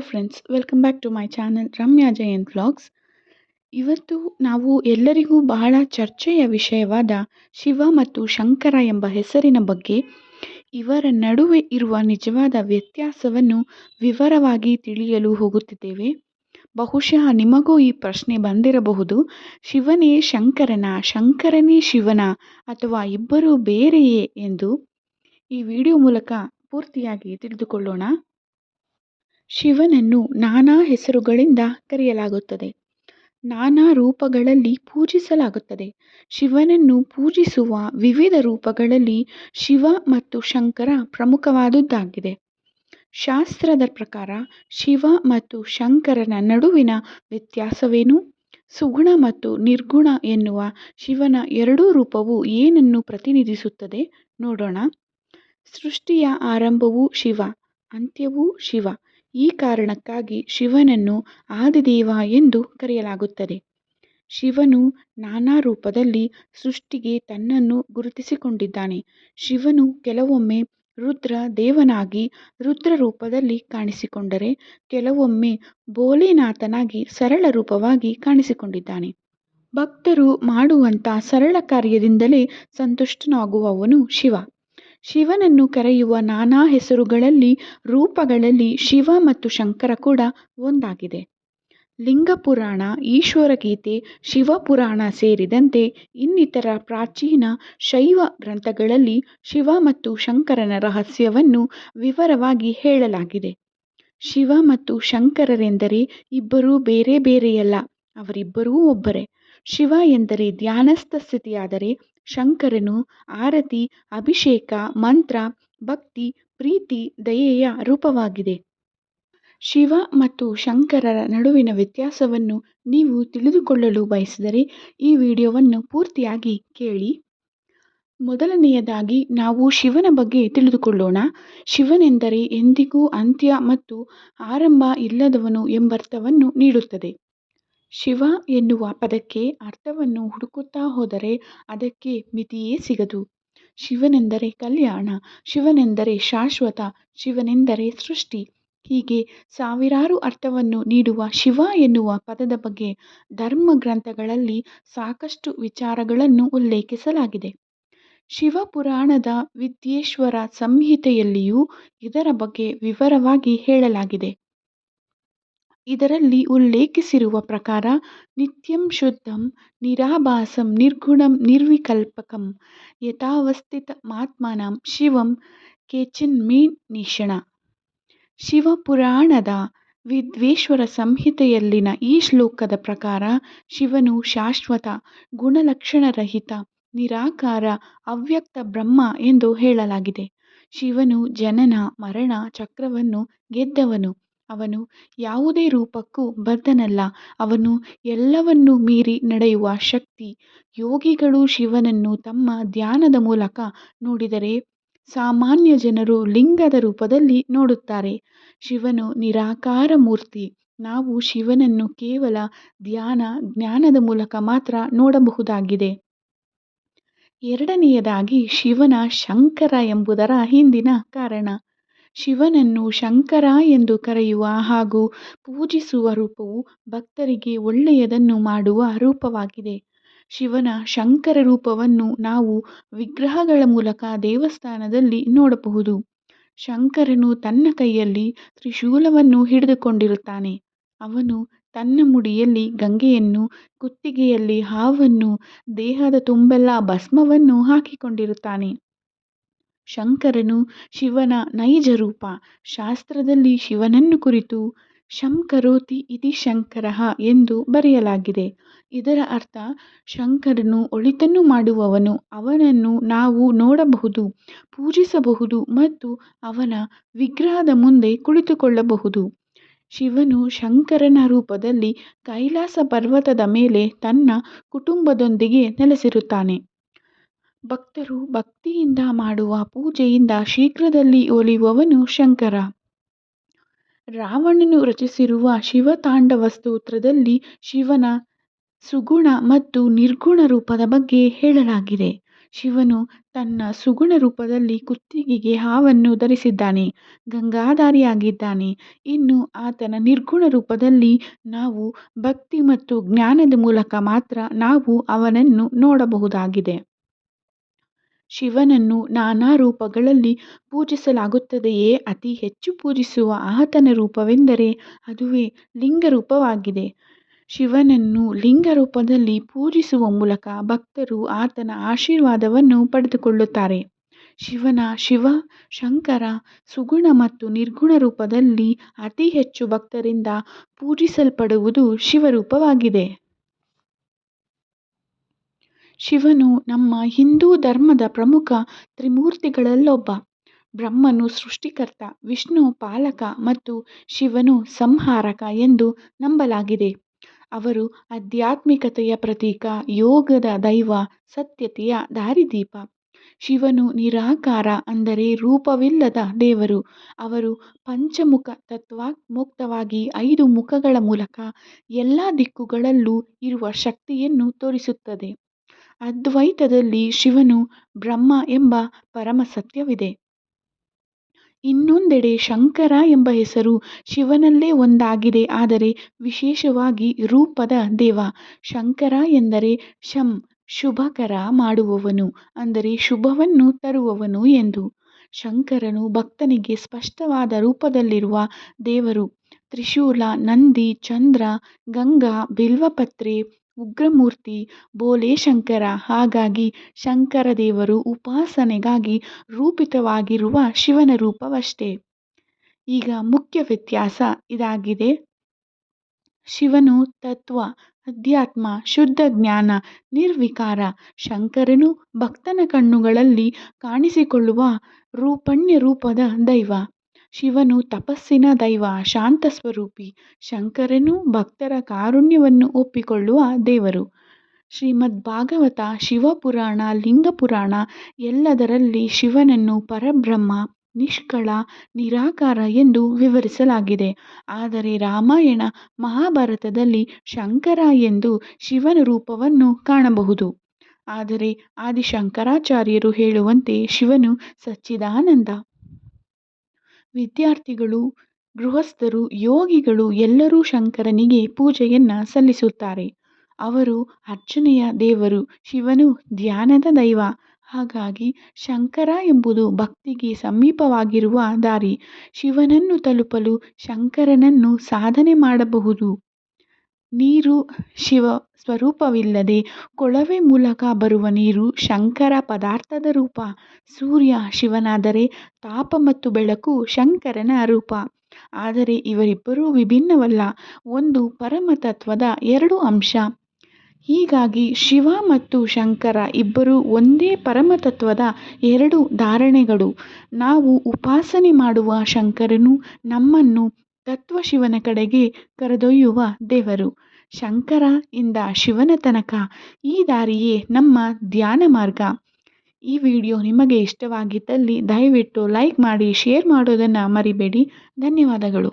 Friends welcome back to my channel Ramya Jayan vlogs ಇವತ್ತು ನಾವು ಎಲ್ಲರಿಗೂ ಬಹಳ ಚರ್ಚೆಯ ವಿಷಯವಾದ ಶಿವ ಮತ್ತು ಶಂಕರ ಎಂಬ ಹೆಸರಿನ ಬಗ್ಗೆ, ಇವರ ನಡುವೆ ಇರುವ ನಿಜವಾದ ವ್ಯತ್ಯಾಸವನ್ನು ವಿವರವಾಗಿ ತಿಳಿಯಲು ಹೋಗುತ್ತಿದ್ದೇವೆ. ಬಹುಶಃ ನಿಮಗೂ ಈ ಪ್ರಶ್ನೆ ಬಂದಿರಬಹುದು, ಶಿವನೇ ಶಂಕರನ, ಶಂಕರನೇ ಶಿವನ ಅಥವಾ ಇಬ್ಬರೂ ಬೇರೆಯೇ ಎಂದು. ಈ ವಿಡಿಯೋ ಮೂಲಕ ಪೂರ್ತಿಯಾಗಿ ತಿಳಿದುಕೊಳ್ಳೋಣ. ಶಿವನನ್ನು ನಾನಾ ಹೆಸರುಗಳಿಂದ ಕರೆಯಲಾಗುತ್ತದೆ. ನಾನಾ ರೂಪಗಳಲ್ಲಿ ಪೂಜಿಸಲಾಗುತ್ತದೆ. ಶಿವನನ್ನು ಪೂಜಿಸುವ ವಿವಿಧ ರೂಪಗಳಲ್ಲಿ ಶಿವ ಮತ್ತು ಶಂಕರ ಪ್ರಮುಖವಾದುದ್ದಾಗಿದೆ. ಶಾಸ್ತ್ರದ ಪ್ರಕಾರ ಶಿವ ಮತ್ತು ಶಂಕರನ ನಡುವಿನ ವ್ಯತ್ಯಾಸವೇನು? ಸುಗುಣ ಮತ್ತು ನಿರ್ಗುಣ ಎನ್ನುವ ಶಿವನ ಎರಡೂ ರೂಪವು ಏನನ್ನು ಪ್ರತಿನಿಧಿಸುತ್ತದೆ? ನೋಡೋಣ. ಸೃಷ್ಟಿಯ ಆರಂಭವೂ ಶಿವ, ಅಂತ್ಯವೂ ಶಿವ. ಈ ಕಾರಣಕ್ಕಾಗಿ ಶಿವನನ್ನು ಆದಿದೇವ ಎಂದು ಕರೆಯಲಾಗುತ್ತದೆ. ಶಿವನು ನಾನಾ ರೂಪದಲ್ಲಿ ಸೃಷ್ಟಿಗೆ ತನ್ನನ್ನು ಗುರುತಿಸಿಕೊಂಡಿದ್ದಾನೆ. ಶಿವನು ಕೆಲವೊಮ್ಮೆ ರುದ್ರ ದೇವನಾಗಿ ರುದ್ರ ರೂಪದಲ್ಲಿ ಕಾಣಿಸಿಕೊಂಡರೆ ಕೆಲವೊಮ್ಮೆ ಭೋಲೆನಾಥನಾಗಿ ಸರಳ ರೂಪವಾಗಿ ಕಾಣಿಸಿಕೊಂಡಿದ್ದಾನೆ. ಭಕ್ತರು ಮಾಡುವಂಥ ಸರಳ ಕಾರ್ಯದಿಂದಲೇ ಸಂತುಷ್ಟನಾಗುವವನು ಶಿವ. ಶಿವನನ್ನು ಕರೆಯುವ ನಾನಾ ಹೆಸರುಗಳಲ್ಲಿ ರೂಪಗಳಲ್ಲಿ ಶಿವ ಮತ್ತು ಶಂಕರ ಕೂಡ ಒಂದಾಗಿದೆ. ಲಿಂಗಪುರಾಣ, ಈಶ್ವರಗೀತೆ, ಶಿವಪುರಾಣ ಸೇರಿದಂತೆ ಇನ್ನಿತರ ಪ್ರಾಚೀನ ಶೈವ ಗ್ರಂಥಗಳಲ್ಲಿ ಶಿವ ಮತ್ತು ಶಂಕರನ ರಹಸ್ಯವನ್ನು ವಿವರವಾಗಿ ಹೇಳಲಾಗಿದೆ. ಶಿವ ಮತ್ತು ಶಂಕರರೆಂದರೆ ಇಬ್ಬರೂ ಬೇರೆ ಬೇರೆಯಲ್ಲ, ಅವರಿಬ್ಬರೂ ಒಬ್ಬರೇ. ಶಿವ ಎಂದರೆ ಧ್ಯಾನಸ್ಥ ಸ್ಥಿತಿಯಾದರೆ ಶಂಕರನು ಆರತಿ, ಅಭಿಷೇಕ, ಮಂತ್ರ, ಭಕ್ತಿ, ಪ್ರೀತಿ, ದಯೆಯ ರೂಪವಾಗಿದೆ. ಶಿವ ಮತ್ತು ಶಂಕರರ ನಡುವಿನ ವ್ಯತ್ಯಾಸವನ್ನು ನೀವು ತಿಳಿದುಕೊಳ್ಳಲು ಬಯಸಿದರೆ ಈ ವಿಡಿಯೋವನ್ನು ಪೂರ್ತಿಯಾಗಿ ಕೇಳಿ. ಮೊದಲನೆಯದಾಗಿ ನಾವು ಶಿವನ ಬಗ್ಗೆ ತಿಳಿದುಕೊಳ್ಳೋಣ. ಶಿವನೆಂದರೆ ಎಂದಿಗೂ ಅಂತ್ಯ ಮತ್ತು ಆರಂಭ ಇಲ್ಲದವನು ಎಂಬರ್ಥವನ್ನು ನೀಡುತ್ತದೆ. ಶಿವ ಎನ್ನುವ ಪದಕ್ಕೆ ಅರ್ಥವನ್ನು ಹುಡುಕುತ್ತಾ ಹೋದರೆ ಅದಕ್ಕೆ ಮಿತಿಯೇ ಸಿಗದು. ಶಿವನೆಂದರೆ ಕಲ್ಯಾಣ, ಶಿವನೆಂದರೆ ಶಾಶ್ವತ, ಶಿವನೆಂದರೆ ಸೃಷ್ಟಿ. ಹೀಗೆ ಸಾವಿರಾರು ಅರ್ಥವನ್ನು ನೀಡುವ ಶಿವ ಎನ್ನುವ ಪದದ ಬಗ್ಗೆ ಧರ್ಮ ಗ್ರಂಥಗಳಲ್ಲಿ ಸಾಕಷ್ಟು ವಿಚಾರಗಳನ್ನು ಉಲ್ಲೇಖಿಸಲಾಗಿದೆ. ಶಿವಪುರಾಣದ ವಿದ್ಯೇಶ್ವರ ಸಂಹಿತೆಯಲ್ಲಿಯೂ ಇದರ ಬಗ್ಗೆ ವಿವರವಾಗಿ ಹೇಳಲಾಗಿದೆ. ಇದರಲ್ಲಿ ಉಲ್ಲೇಖಿಸಿರುವ ಪ್ರಕಾರ, ನಿತ್ಯಂ ಶುದ್ಧಂ, ನಿರಾಭಾಸಂ, ನಿರ್ಗುಣಂ, ನಿರ್ವಿಕಲ್ಪಕಂ ಯಥಾವಸ್ಥಿತಮಾತ್ಮನಂ ಶಿವಂ ಕೇಚಿನ್ಮೀನಿಷಣ ಶಿವಪುರಾಣದ ವಿದ್ವೇಶ್ವರ ಸಂಹಿತೆಯಲ್ಲಿನ ಈ ಶ್ಲೋಕದ ಪ್ರಕಾರ, ಶಿವನು ಶಾಶ್ವತ, ಗುಣಲಕ್ಷಣರಹಿತ, ನಿರಾಕಾರ, ಅವ್ಯಕ್ತ ಬ್ರಹ್ಮ ಎಂದು ಹೇಳಲಾಗಿದೆ. ಶಿವನು ಜನನ, ಮರಣ ಚಕ್ರವನ್ನು ಗೆದ್ದವನು. ಅವನು ಯಾವುದೇ ರೂಪಕ್ಕೂ ಬದ್ಧನಲ್ಲ. ಅವನು ಎಲ್ಲವನ್ನೂ ಮೀರಿ ನಡೆಯುವ ಶಕ್ತಿ. ಯೋಗಿಗಳು ಶಿವನನ್ನು ತಮ್ಮ ಧ್ಯಾನದ ಮೂಲಕ ನೋಡಿದರೆ ಸಾಮಾನ್ಯ ಜನರು ಲಿಂಗದ ರೂಪದಲ್ಲಿ ನೋಡುತ್ತಾರೆ. ಶಿವನು ನಿರಾಕಾರ ಮೂರ್ತಿ. ನಾವು ಶಿವನನ್ನು ಕೇವಲ ಧ್ಯಾನ, ಜ್ಞಾನದ ಮೂಲಕ ಮಾತ್ರ ನೋಡಬಹುದಾಗಿದೆ. ಎರಡನೆಯದಾಗಿ ಶಿವನ ಶಂಕರ ಎಂಬುದರ ಹಿಂದಿನ ಕಾರಣ. ಶಿವನನ್ನು ಶಂಕರ ಎಂದು ಕರೆಯುವ ಹಾಗೂ ಪೂಜಿಸುವ ರೂಪವು ಭಕ್ತರಿಗೆ ಒಳ್ಳೆಯದನ್ನು ಮಾಡುವ ರೂಪವಾಗಿದೆ. ಶಿವನ ಶಂಕರ ರೂಪವನ್ನು ನಾವು ವಿಗ್ರಹಗಳ ಮೂಲಕ ದೇವಸ್ಥಾನದಲ್ಲಿ ನೋಡಬಹುದು. ಶಂಕರನು ತನ್ನ ಕೈಯಲ್ಲಿ ತ್ರಿಶೂಲವನ್ನು ಹಿಡಿದುಕೊಂಡಿರುತ್ತಾನೆ. ಅವನು ತನ್ನ ಮುಡಿಯಲ್ಲಿ ಗಂಗೆಯನ್ನು, ಕುತ್ತಿಗೆಯಲ್ಲಿ ಹಾವನ್ನು, ದೇಹದ ತುಂಬೆಲ್ಲ ಭಸ್ಮವನ್ನು ಹಾಕಿಕೊಂಡಿರುತ್ತಾನೆ. ಶಂಕರನು ಶಿವನ ನೈಜ ರೂಪ, ಶಾಸ್ತ್ರದಲ್ಲಿ ಶಿವನನ್ನು ಕುರಿತು ಶಂಕರೋತಿ ಇತಿ ಶಂಕರ ಎಂದು ಬರೆಯಲಾಗಿದೆ. ಇದರ ಅರ್ಥ, ಶಂಕರನು ಒಳಿತನ್ನು ಮಾಡುವವನು, ಅವನನ್ನು ನಾವು ನೋಡಬಹುದು, ಪೂಜಿಸಬಹುದು ಮತ್ತು ಅವನ ವಿಗ್ರಹದ ಮುಂದೆ ಕುಳಿತುಕೊಳ್ಳಬಹುದು. ಶಿವನು ಶಂಕರನ ರೂಪದಲ್ಲಿ ಕೈಲಾಸ ಪರ್ವತದ ಮೇಲೆ ತನ್ನ ಕುಟುಂಬದೊಂದಿಗೆ ನೆಲೆಸಿರುತ್ತಾನೆ. ಭಕ್ತರು ಭಕ್ತಿಯಿಂದ ಮಾಡುವ ಪೂಜೆಯಿಂದ ಶೀಘ್ರದಲ್ಲಿ ಒಲಿಯುವವನು ಶಂಕರ. ರಾವಣನು ರಚಿಸಿರುವ ಶಿವತಾಂಡವ ಸ್ತೋತ್ರದಲ್ಲಿ ಶಿವನ ಸುಗುಣ ಮತ್ತು ನಿರ್ಗುಣ ರೂಪದ ಬಗ್ಗೆ ಹೇಳಲಾಗಿದೆ. ಶಿವನು ತನ್ನ ಸುಗುಣ ರೂಪದಲ್ಲಿ ಕುತ್ತಿಗೆಗೆ ಹಾವನ್ನು ಧರಿಸಿದ್ದಾನೆ, ಗಂಗಾಧಾರಿಯಾಗಿದ್ದಾನೆ. ಇನ್ನು ಆತನ ನಿರ್ಗುಣ ರೂಪದಲ್ಲಿ ನಾವು ಭಕ್ತಿ ಮತ್ತು ಜ್ಞಾನದ ಮೂಲಕ ಮಾತ್ರ ನಾವು ಅವನನ್ನು ನೋಡಬಹುದಾಗಿದೆ. ಶಿವನನ್ನು ನಾನಾ ರೂಪಗಳಲ್ಲಿ ಪೂಜಿಸಲಾಗುತ್ತದೆಯೇ? ಅತಿ ಹೆಚ್ಚು ಪೂಜಿಸುವ ಆತನ ರೂಪವೆಂದರೆ ಅದುವೇ ಲಿಂಗರೂಪವಾಗಿದೆ. ಶಿವನನ್ನು ಲಿಂಗ ರೂಪದಲ್ಲಿ ಪೂಜಿಸುವ ಮೂಲಕ ಭಕ್ತರು ಆತನ ಆಶೀರ್ವಾದವನ್ನು ಪಡೆದುಕೊಳ್ಳುತ್ತಾರೆ. ಶಿವನ ಶಿವ, ಶಂಕರ, ಸುಗುಣ ಮತ್ತು ನಿರ್ಗುಣ ರೂಪದಲ್ಲಿ ಅತಿ ಹೆಚ್ಚು ಭಕ್ತರಿಂದ ಪೂಜಿಸಲ್ಪಡುವುದು ಶಿವರೂಪವಾಗಿದೆ. ಶಿವನು ನಮ್ಮ ಹಿಂದೂ ಧರ್ಮದ ಪ್ರಮುಖ ತ್ರಿಮೂರ್ತಿಗಳಲ್ಲೊಬ್ಬ. ಬ್ರಹ್ಮನು ಸೃಷ್ಟಿಕರ್ತ, ವಿಷ್ಣು ಪಾಲಕ ಮತ್ತು ಶಿವನು ಸಂಹಾರಕ ಎಂದು ನಂಬಲಾಗಿದೆ. ಅವರು ಆಧ್ಯಾತ್ಮಿಕತೆಯ ಪ್ರತೀಕ, ಯೋಗದ ದೈವ, ಸತ್ಯತೆಯ ದಾರಿದೀಪ. ಶಿವನು ನಿರಾಕಾರ ಅಂದರೆ ರೂಪವಿಲ್ಲದ ದೇವರು. ಅವರು ಪಂಚಮುಖ ತತ್ವಾತ್ಮುಕ್ತವಾಗಿ ಐದು ಮುಖಗಳ ಮೂಲಕ ಎಲ್ಲ ದಿಕ್ಕುಗಳಲ್ಲೂ ಇರುವ ಶಕ್ತಿಯನ್ನು ತೋರಿಸುತ್ತದೆ. ಅದ್ವೈತದಲ್ಲಿ ಶಿವನು ಬ್ರಹ್ಮ ಎಂಬ ಪರಮ ಸತ್ಯವಿದೆ ಇನ್ನೊಂದೆಡೆ ಶಂಕರ ಎಂಬ ಹೆಸರು ಶಿವನಲ್ಲೇ ಒಂದಾಗಿದೆ, ಆದರೆ ವಿಶೇಷವಾಗಿ ರೂಪದ ದೇವ. ಶಂಕರ ಎಂದರೆ ಶಂ, ಶುಭಕರ ಮಾಡುವವನು, ಅಂದರೆ ಶುಭವನ್ನು ತರುವವನು ಎಂದು. ಶಂಕರನು ಭಕ್ತನಿಗೆ ಸ್ಪಷ್ಟವಾದ ರೂಪದಲ್ಲಿರುವ ದೇವರು. ತ್ರಿಶೂಲ, ನಂದಿ, ಚಂದ್ರ, ಗಂಗಾ, ಬಿಲ್ವಪತ್ರೆ ಉಗ್ರಮೂರ್ತಿ ಶಂಕರ ಹಾಗಾಗಿ ಶಂಕರ ದೇವರು ಉಪಾಸನೆಗಾಗಿ ರೂಪಿತವಾಗಿರುವ ಶಿವನ ರೂಪವಷ್ಟೇ. ಈಗ ಮುಖ್ಯ ವ್ಯತ್ಯಾಸ ಇದಾಗಿದೆ. ಶಿವನು ತತ್ವ, ಅಧ್ಯಾತ್ಮ, ಶುದ್ಧ ಜ್ಞಾನ, ನಿರ್ವಿಕಾರ, ಶಂಕರನು ಭಕ್ತನ ಕಣ್ಣುಗಳಲ್ಲಿ ಕಾಣಿಸಿಕೊಳ್ಳುವ ರೂಪಣ್ಯ ರೂಪದ ದೈವ. ಶಿವನು ತಪಸ್ಸಿನ ದೈವ, ಶಾಂತ ಸ್ವರೂಪಿ, ಶಂಕರನು ಭಕ್ತರ ಕಾರುಣ್ಯವನ್ನು ಒಪ್ಪಿಕೊಳ್ಳುವ ದೇವರು. ಶ್ರೀಮದ್ ಭಾಗವತ ಶಿವಪುರಾಣ, ಲಿಂಗಪುರಾಣ ಎಲ್ಲದರಲ್ಲಿ ಶಿವನನ್ನು ಪರಬ್ರಹ್ಮ, ನಿಷ್ಕಳ, ನಿರಾಕಾರ ಎಂದು ವಿವರಿಸಲಾಗಿದೆ. ಆದರೆ ರಾಮಾಯಣ ಮಹಾಭಾರತದಲ್ಲಿ ಶಂಕರ ಎಂದು ಶಿವನ ರೂಪವನ್ನು ಕಾಣಬಹುದು. ಆದರೆ ಆದಿಶಂಕರಾಚಾರ್ಯರು ಹೇಳುವಂತೆ ಶಿವನು ಸಚ್ಚಿದಾನಂದ. ವಿದ್ಯಾರ್ಥಿಗಳು, ಗೃಹಸ್ಥರು, ಯೋಗಿಗಳು ಎಲ್ಲರೂ ಶಂಕರನಿಗೆ ಪೂಜೆಯನ್ನು ಸಲ್ಲಿಸುತ್ತಾರೆ. ಅವರು ಅರ್ಚನೆಯ ದೇವರು, ಶಿವನು ಧ್ಯಾನದ ದೈವ. ಹಾಗಾಗಿ ಶಂಕರ ಎಂಬುದು ಭಕ್ತಿಗೆ ಸಮೀಪವಾಗಿರುವ ದಾರಿ. ಶಿವನನ್ನು ತಲುಪಲು ಶಂಕರನನ್ನು ಸಾಧನೆ ಮಾಡಬಹುದು. ನೀರು ಶಿವ ಸ್ವರೂಪವಿಲ್ಲದೆ ಕೊಳವೆ ಮೂಲಕ ಬರುವ ನೀರು ಶಂಕರ ಪದಾರ್ಥದ ರೂಪ. ಸೂರ್ಯ ಶಿವನಾದರೆ ತಾಪ ಮತ್ತು ಬೆಳಕು ಶಂಕರನ ರೂಪ. ಆದರೆ ಇವರಿಬ್ಬರೂ ವಿಭಿನ್ನವಲ್ಲ, ಒಂದು ಪರಮತತ್ವದ ಎರಡು ಅಂಶ. ಹೀಗಾಗಿ ಶಿವ ಮತ್ತು ಶಂಕರ ಇಬ್ಬರೂ ಒಂದೇ ಪರಮತತ್ವದ ಎರಡು ಧಾರಣೆಗಳು. ನಾವು ಉಪಾಸನೆ ಮಾಡುವ ಶಂಕರನು ನಮ್ಮನ್ನು ತತ್ವ ಶಿವನ ಕಡೆಗೆ ಕರೆದೊಯ್ಯುವ ದೇವರು. ಶಂಕರ ಇಂದ ಶಿವನ ತನಕ ಈ ದಾರಿಯೇ ನಮ್ಮ ಧ್ಯಾನ ಮಾರ್ಗ. ಈ ವಿಡಿಯೋ ನಿಮಗೆ ಇಷ್ಟವಾಗಿದ್ದಲ್ಲಿ ದಯವಿಟ್ಟು ಲೈಕ್ ಮಾಡಿ, ಶೇರ್ ಮಾಡೋದನ್ನು ಮರಿಬೇಡಿ. ಧನ್ಯವಾದಗಳು.